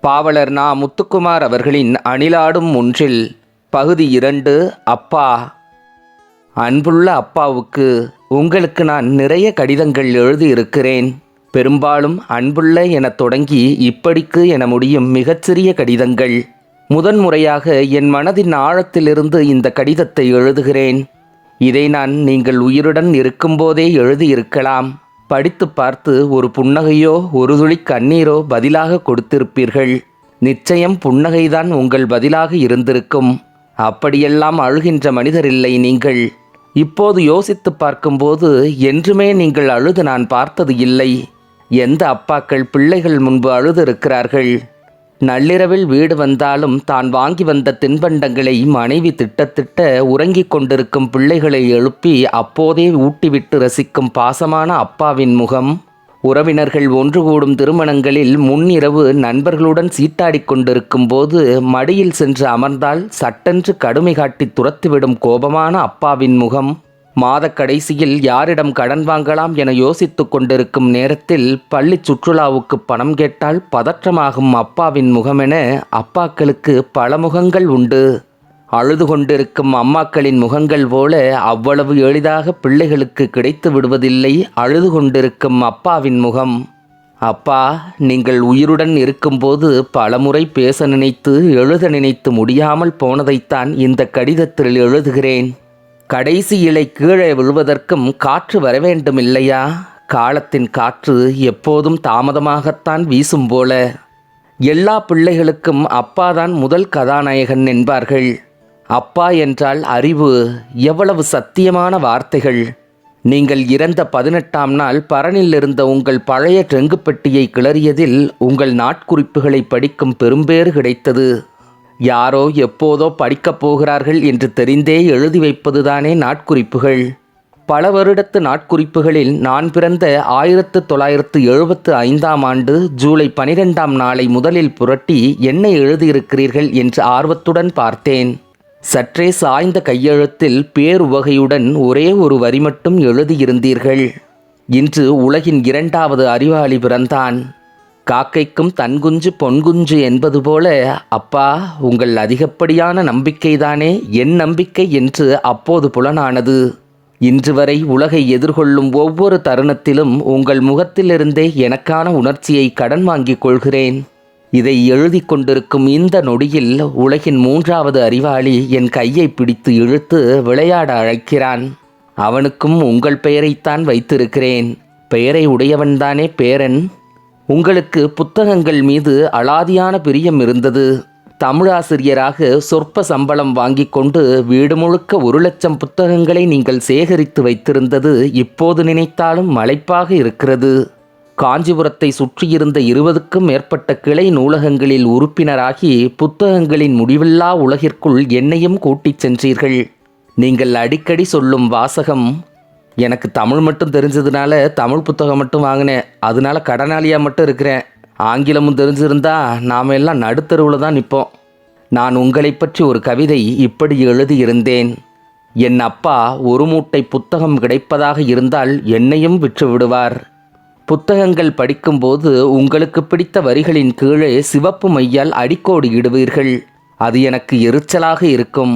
பாவலர் நா முத்துக்குமார் அவர்களின் அணிலாடும் ஒன்றில் பகுதி இரண்டு அப்பா. அன்புள்ள அப்பாவுக்கு உங்களுக்கு நான் நிறைய கடிதங்கள் எழுதியிருக்கிறேன். பெரும்பாலும் அன்புள்ள எனத் தொடங்கி இப்படிக்கு என முடியும் மிகச்சிறிய கடிதங்கள். முதன்முறையாக என் மனதின் ஆழத்திலிருந்து இந்த கடிதத்தை எழுதுகிறேன். இதை நான் நீங்கள் உயிருடன் இருக்கும்போதே எழுதியிருக்கலாம். படித்து பார்த்து ஒரு புன்னகையோ ஒரு துளி கண்ணீரோ பதிலாக கொடுத்திருப்பீர்கள். நிச்சயம் புன்னகைதான் உங்கள் பதிலாக இருந்திருக்கும். அப்படியெல்லாம் அழுகின்ற மனிதர் இல்லை நீங்கள். இப்போது யோசித்து பார்க்கும்போது என்றுமே நீங்கள் அழுது நான் பார்த்தது இல்லை. எந்த அப்பாக்கள் பிள்ளைகள் முன்பு அழுது இருக்கிறார்கள்? நள்ளிரவில் வீடு வந்தாலும் தான் வாங்கி வந்த தின்பண்டங்களை மனைவி திட்டத்திட்ட உறங்கிக் கொண்டிருக்கும் பிள்ளைகளை எழுப்பி அப்போதே ஊட்டிவிட்டு ரசிக்கும் பாசமான அப்பாவின் முகம். உறவினர்கள் ஒன்று கூடும் திருமணங்களில் முன்னிரவு நண்பர்களுடன் சீட்டாடி கொண்டிருக்கும் போது மடியில் சென்று அமர்ந்தால் சட்டென்று கடுமை காட்டி துரத்துவிடும் கோபமான அப்பாவின் முகம். மாதக் கடைசியில் யாரிடம் கடன் வாங்கலாம் என யோசித்துக் கொண்டிருக்கும் நேரத்தில் பள்ளி சுற்றுலாவுக்கு பணம் கேட்டால் பதற்றமாகும் அப்பாவின் முகமென அப்பாக்களுக்கு பல முகங்கள் உண்டு. அழுது கொண்டிருக்கும் அம்மாக்களின் முகங்கள் போல அவ்வளவு எளிதாக பிள்ளைகளுக்கு கிடைத்து விடுவதில்லை அழுது கொண்டிருக்கும் அப்பாவின் முகம். அப்பா நீங்கள் உயிருடன் இருக்கும்போது பலமுறை பேச நினைத்து எழுத நினைத்து முடியாமல் போனதைத்தான் இந்த கடிதத்தில் எழுதுகிறேன். கடைசி இலை கீழே விழுவதற்கும் காற்று வர வேண்டும் இல்லையா காலத்தின் காற்று எப்போதும் தாமதமாகத்தான் வீசும் போல. எல்லா பிள்ளைகளுக்கும் அப்பாதான் முதல் கதாநாயகன் என்பார்கள். அப்பா என்றால் அறிவு எவ்வளவு சத்தியமான வார்த்தைகள். நீங்கள் இறந்த பதினெட்டாம் நாள் பரனில் இருந்த உங்கள் பழைய டெங்கு பெட்டியை கிளறியதில் உங்கள் நாட்குறிப்புகளை படிக்கும் பெரும்பேறு கிடைத்தது. யாரோ எப்போதோ படிக்கப் போகிறார்கள் என்று தெரிந்தே எழுதி வைப்பதுதானே நாட்குறிப்புகள். பல வருடத்து நாட்குறிப்புகளில் நான் பிறந்த ஆயிரத்து தொள்ளாயிரத்து எழுபத்து ஐந்தாம் ஆண்டு ஜூலை பனிரெண்டாம் நாளை முதலில் புரட்டி என்ன எழுதியிருக்கிறீர்கள் என்று ஆர்வத்துடன் பார்த்தேன். சற்றே சாய்ந்த கையெழுத்தில் பேருவகையுடன் ஒரே ஒரு வரி மட்டும் எழுதியிருந்தீர்கள். இன்று உலகின் இரண்டாவது அறிவாளி பிறந்தான். காக்கைக்கும் தன்குஞ்சு பொன்குஞ்சு என்பது போல அப்பா உங்கள் அதிகப்படியான நம்பிக்கைதானே? என் நம்பிக்கை என்று அப்போது புலனானது. இன்று வரை உலகை எதிர்கொள்ளும் ஒவ்வொரு தருணத்திலும் உங்கள் முகத்திலிருந்தே எனக்கான உணர்ச்சியை கடன் வாங்கிக் கொள்கிறேன். இதை எழுதி கொண்டிருக்கும் இந்த நொடியில் உலகின் மூன்றாவது அறிவாளி என் கையை பிடித்து இழுத்து விளையாட அழைக்கிறான். அவனுக்கும் உங்கள் பெயரைத்தான் வைத்திருக்கிறேன். பெயரை உடையவன்தானே பேரன்? உங்களுக்கு புத்தகங்கள் மீது அலாதியான பிரியம் இருந்தது. தமிழாசிரியராக சொற்ப சம்பளம் வாங்கிக் கொண்டு வீடு முழுக்க ஒரு லட்சம் புத்தகங்களை நீங்கள் சேகரித்து வைத்திருந்தது இப்போது நினைத்தாலும் மலைப்பாக இருக்கிறது. காஞ்சிபுரத்தை சுற்றியிருந்த இருபதுக்கும் மேற்பட்ட கிளை நூலகங்களில் உறுப்பினராகி புத்தகங்களின் முடிவில்லா உலகிற்குள் என்னையும் கூட்டிச் சென்றீர்கள். நீங்கள் அடிக்கடி சொல்லும் வாசகம் எனக்கு தமிழ் மட்டும் தெரிஞ்சதுனால தமிழ் புத்தகம் மட்டும் வாங்கினேன். அதனால கடனாளியாக மட்டும் இருக்கிறேன். ஆங்கிலமும் தெரிஞ்சிருந்தா நாம் எல்லாம் நடுத்தருவில் தான் நிற்போம் நான் உங்களை பற்றி ஒரு கவிதை இப்படி எழுதியிருந்தேன் என் அப்பா ஒரு மூட்டை புத்தகம் கிடைப்பதாக இருந்தால் என்னையும் விற்று விடுவார். புத்தகங்கள் படிக்கும்போது உங்களுக்கு பிடித்த வரிகளின் கீழே சிவப்பு மையால் அடிக்கோடு இடுவீர்கள். அது எனக்கு எரிச்சலாக இருக்கும்.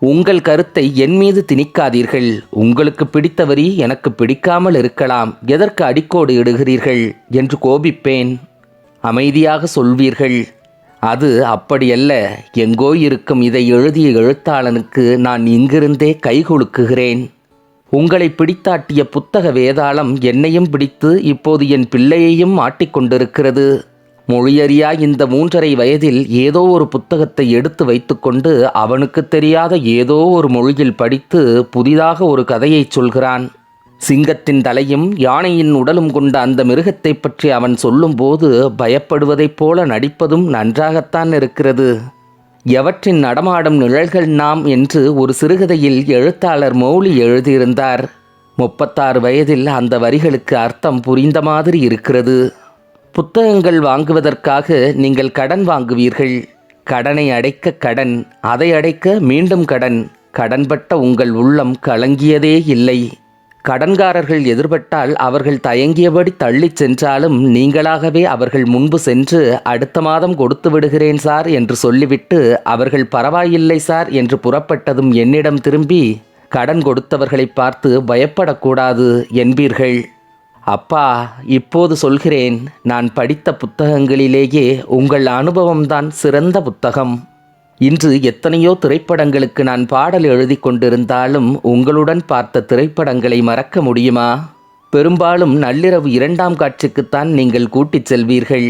உங்கள் கருத்தை என் மீது திணிக்காதீர்கள். உங்களுக்கு பிடித்த வரி எனக்கு பிடிக்காமல் இருக்கலாம். எதற்கு அடிக்கோடு இடுகிறீர்கள்? என்று கோபிப்பேன். அமைதியாக சொல்வீர்கள். அது அப்படியல்ல. எங்கோ இருக்கும் இதை எழுதிய எழுத்தாளனுக்கு நான் இங்கிருந்தே கைகுலுக்குகிறேன் உங்களை பிடித்தாட்டிய புத்தக வேதாளம் என்னையும் பிடித்து இப்போது என் பிள்ளையையும் ஆட்டிக்கொண்டிருக்கிறது மொழியறியா இந்த மூன்றரை வயதில் ஏதோ ஒரு புத்தகத்தை எடுத்து வைத்துக்கொண்டு அவனுக்கு தெரியாத ஏதோ ஒரு மொழியில் படித்து புதிதாக ஒரு கதையைச் சொல்கிறான். சிங்கத்தின் தலையும் யானையின் உடலும் கொண்ட அந்த மிருகத்தை பற்றி அவன் சொல்லும்போது பயப்படுவதைப் போல நடிப்பதும் நன்றாகத்தான் இருக்கிறது. எவற்றின் நடமாடும் நிழல்கள் நாம் என்று ஒரு சிறுகதையில் எழுத்தாளர் மௌலி எழுதியிருந்தார். முப்பத்தாறு வயதில் அந்த வரிகளுக்கு அர்த்தம் புரிந்த மாதிரி இருக்கிறது. புத்தகங்கள் வாங்குவதற்காக நீங்கள் கடன் வாங்குவீர்கள். கடனை அடைக்க கடன் அதை அடைக்க மீண்டும் கடன். கடன்பட்ட உங்கள் உள்ளம் கலங்கியதே இல்லை. கடன்காரர்கள் எதிர்பட்டால் அவர்கள் தயங்கியபடி தள்ளிச் சென்றாலும் நீங்களாகவே அவர்கள் முன்பு சென்று அடுத்த மாதம் கொடுத்து விடுகிறேன் சார் என்று சொல்லிவிட்டு அவர்கள் பரவாயில்லை சார் என்று புறப்பட்டதும் என்னிடம் திரும்பி கடன் கொடுத்தவர்களை பார்த்து பயப்படக்கூடாது என்பீர்கள். அப்பா இப்போது சொல்கிறேன் நான் படித்த புத்தகங்களிலேயே உங்கள் அனுபவம்தான் சிறந்த புத்தகம். இன்று எத்தனையோ திரைப்படங்களுக்கு நான் பாடல் எழுதி கொண்டிருந்தாலும் உங்களுடன் பார்த்த திரைப்படங்களை மறக்க முடியுமா? பெரும்பாலும் நள்ளிரவு இரண்டாம் காட்சிக்குத்தான் நீங்கள் கூட்டிச் செல்வீர்கள்.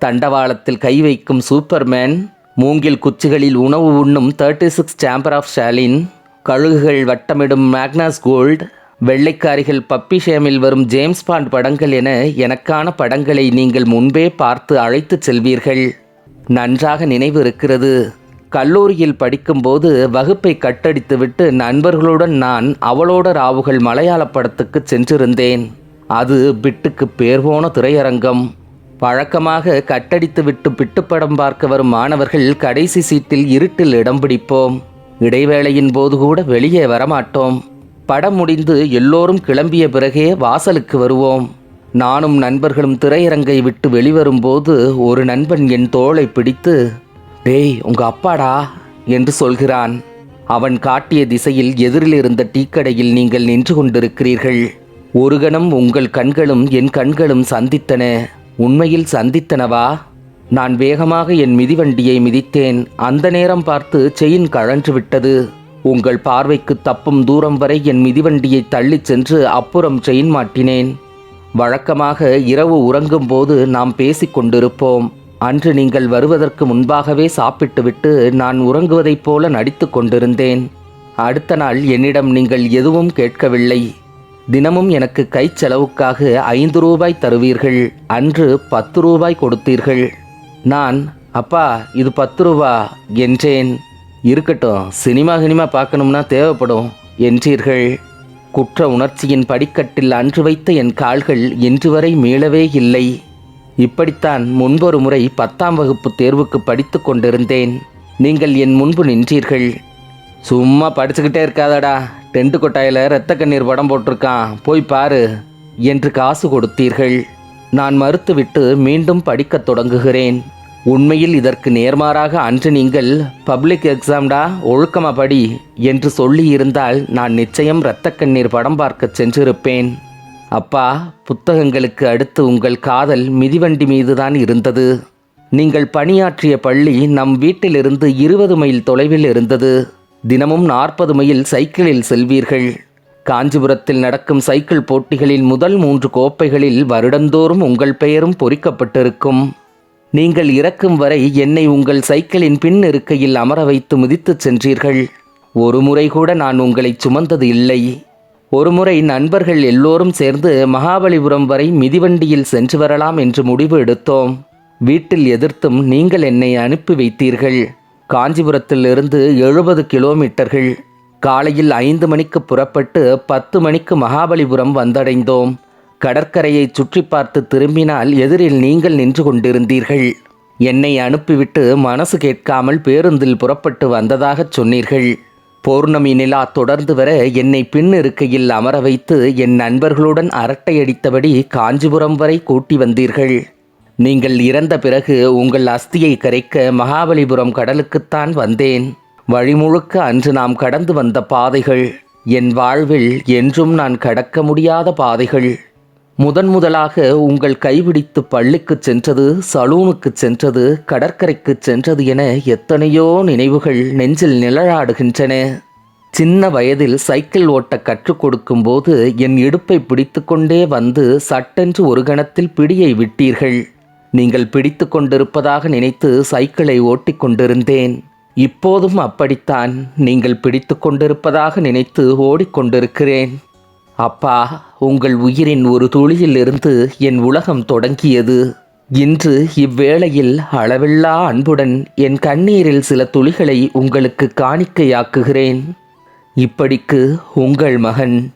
தண்டவாளத்தில் கை வைக்கும் சூப்பர்மேன் மூங்கில் குச்சிகளில் உணவு உண்ணும் thirty six chamber of Shaolin கழுகுகள் வட்டமிடும் மேக்னாஸ் கோல்ட் வெள்ளைக்காரிகள் பப்பி ஷேமில் வரும் ஜேம்ஸ் பாண்ட் படங்கள் என எனக்கான படங்களை நீங்கள் முன்பே பார்த்து அழைத்துச் செல்வீர்கள். நன்றாக நினைவு இருக்கிறது. கல்லூரியில் படிக்கும்போது வகுப்பை கட்டடித்துவிட்டு நண்பர்களுடன் நான் அவளோட ராவுகள் மலையாள படத்துக்கு சென்றிருந்தேன். அது பிட்டுக்கு பேர் போன திரையரங்கம். வழக்கமாக கட்டடித்துவிட்டு பிட்டுப்படம் பார்க்க வரும் மாணவர்கள் கடைசி சீட்டில் இருட்டில் இடம் பிடிப்போம். இடைவேளையின் போது கூட வெளியே வரமாட்டோம். படம் முடிந்து எல்லோரும் கிளம்பிய பிறகே வாசலுக்கு வருவோம். நானும் நண்பர்களும் திரையரங்கை விட்டு வெளிவரும்போது ஒரு நண்பன் என் தோளை பிடித்து டேய் உங்க அப்பாடா என்று சொல்கிறான். அவன் காட்டிய திசையில் எதிரில் இருந்த டீக்கடையில் நீங்கள் நின்று கொண்டிருக்கிறீர்கள். ஒரு கணம் உங்கள் கண்களும் என் கண்களும் சந்தித்தன. உண்மையில் சந்தித்தனவா? நான் வேகமாக என் மிதிவண்டியை மிதித்தேன். அந்த நேரம் பார்த்து செயின் கழன்று விட்டது. உங்கள் பார்வைக்கு தப்பும் தூரம் வரை என் மிதிவண்டியை தள்ளிச் சென்று அப்புறம் செயின் மாட்டினேன். வழக்கமாக இரவு உறங்கும்போது நாம் பேசிக்கொண்டிருப்போம் அன்று நீங்கள் வருவதற்கு முன்பாகவே சாப்பிட்டுவிட்டு நான் உறங்குவதைப் போல நடித்து கொண்டிருந்தேன். அடுத்த நாள் என்னிடம் நீங்கள் எதுவும் கேட்கவில்லை. தினமும் எனக்கு கை செலவுக்காக ஐந்து ரூபாய் தருவீர்கள். அன்று பத்து ரூபாய் கொடுத்தீர்கள். நான் அப்பா இது பத்து ரூபா என்றேன். இருக்கட்டும் சினிமா சினிமா பார்க்கணும்னா தேவைப்படும் என்றீர்கள். குற்ற உணர்ச்சியின் படிக்கட்டில் அன்று வைத்த என் கால்கள் இன்று வரை மீளவே இல்லை. இப்படித்தான் முன்பொரு முறை பத்தாம் வகுப்பு தேர்வுக்கு படித்து கொண்டிருந்தேன். நீங்கள் என் முன்பு நின்றீர்கள். சும்மா படிச்சுக்கிட்டே இருக்காதடா. டென்ட் கொட்டாயில் இரத்த கண்ணீர் படம் போட்டிருக்கான். போய் பாரு என்று காசு கொடுத்தீர்கள். நான் மறுத்துவிட்டு மீண்டும் படிக்கத் தொடங்குகிறேன். உண்மையில் இதற்கு நேர்மாறாக அன்று நீங்கள் பப்ளிக் எக்ஸாம்டா ஒழுக்கமா படி என்று சொல்லியிருந்தால் நான் நிச்சயம் இரத்த கண்ணீர் படம் பார்க்கச் சென்றிருப்பேன். அப்பா புத்தகங்களுக்கு அடுத்து உங்கள் காதல் மிதிவண்டி மீதுதான் இருந்தது. நீங்கள் பணியாற்றிய பள்ளி நம் வீட்டிலிருந்து இருபது மைல் தொலைவில் இருந்தது. தினமும் நாற்பது மைல் சைக்கிளில் செல்வீர்கள். காஞ்சிபுரத்தில் நடக்கும் சைக்கிள் போட்டிகளில் முதல் மூன்று கோப்பைகளில் வருடந்தோறும் உங்கள் பெயரும் பொறிக்கப்பட்டிருக்கும். நீங்கள் இறக்கும் வரை என்னை உங்கள் சைக்கிளின் பின் இருக்கையில் அமர வைத்து மிதித்துச் சென்றீர்கள். ஒரு முறை கூட நான் உங்களை சுமந்தது இல்லை. ஒருமுறை நண்பர்கள் எல்லோரும் சேர்ந்து மகாபலிபுரம் வரை மிதிவண்டியில் சென்று வரலாம் என்று முடிவு எடுத்தோம். வீட்டில் எதிர்த்தும் நீங்கள் என்னை அனுப்பி வைத்தீர்கள். காஞ்சிபுரத்திலிருந்து எழுபது கிலோமீட்டர்கள். காலையில் ஐந்து மணிக்கு புறப்பட்டு பத்து மணிக்கு மகாபலிபுரம் வந்தடைந்தோம். கடற்கரையை சுற்றி பார்த்து திரும்பினால் எதிரில் நீங்கள் நின்று கொண்டிருந்தீர்கள். என்னை அனுப்பிவிட்டு மனசு கேட்காமல் பேருந்தில் புறப்பட்டு வந்ததாகச் சொன்னீர்கள். பௌர்ணமி நிலா தொடர்ந்து வர என்னை பின் இருக்கையில் அமர வைத்து என் நண்பர்களுடன் அரட்டையடித்தபடி காஞ்சிபுரம் வரை கூட்டி வந்தீர்கள். நீங்கள் இறந்த பிறகு உங்கள் அஸ்தியை கரைக்க மகாபலிபுரம் கடலுக்குத்தான் வந்தேன். வழிமுழுக்க அன்று நாம் கடந்து வந்த பாதைகள். என் வாழ்வில் என்றும் நான் கடக்க முடியாத பாதைகள். முதன் முதலாக உங்கள் கைபிடித்து பள்ளிக்குச் சென்றது சலூனுக்குச் சென்றது கடற்கரைக்கு சென்றது என எத்தனையோ நினைவுகள் நெஞ்சில் நிழலாடுகின்றன. சின்ன வயதில் சைக்கிள் ஓட்ட கற்றுக் கொடுக்கும்போது என் இடுப்பை பிடித்துக்கொண்டே வந்து சட்டென்று ஒரு கணத்தில் பிடியை விட்டீர்கள். நீங்கள் பிடித்து கொண்டிருப்பதாக நினைத்து சைக்கிளை ஓட்டிக் கொண்டிருந்தேன். இப்போதும் அப்படித்தான். நீங்கள் பிடித்து கொண்டிருப்பதாக நினைத்து ஓடிக்கொண்டிருக்கிறேன் அப்பா உங்கள் உயிரின் ஒரு துளியிலிருந்து என் உலகம் தொடங்கியது. இன்று இவ்வேளையில் அளவில்லா அன்புடன் என் கண்ணீரில் சில துளிகளை உங்களுக்கு காணிக்கையாக்குகிறேன். இப்படிக்கு உங்கள் மகன்.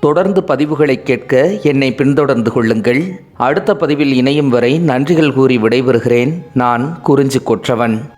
தொடர்ந்து பதிவுகளை கேட்க என்னை பின்தொடர்ந்து கொள்ளுங்கள். அடுத்த பதிவில் இணையும் வரை நன்றிகள் கூறி விடைபெறுகிறேன். நான் குறிஞ்சி கொற்றவன்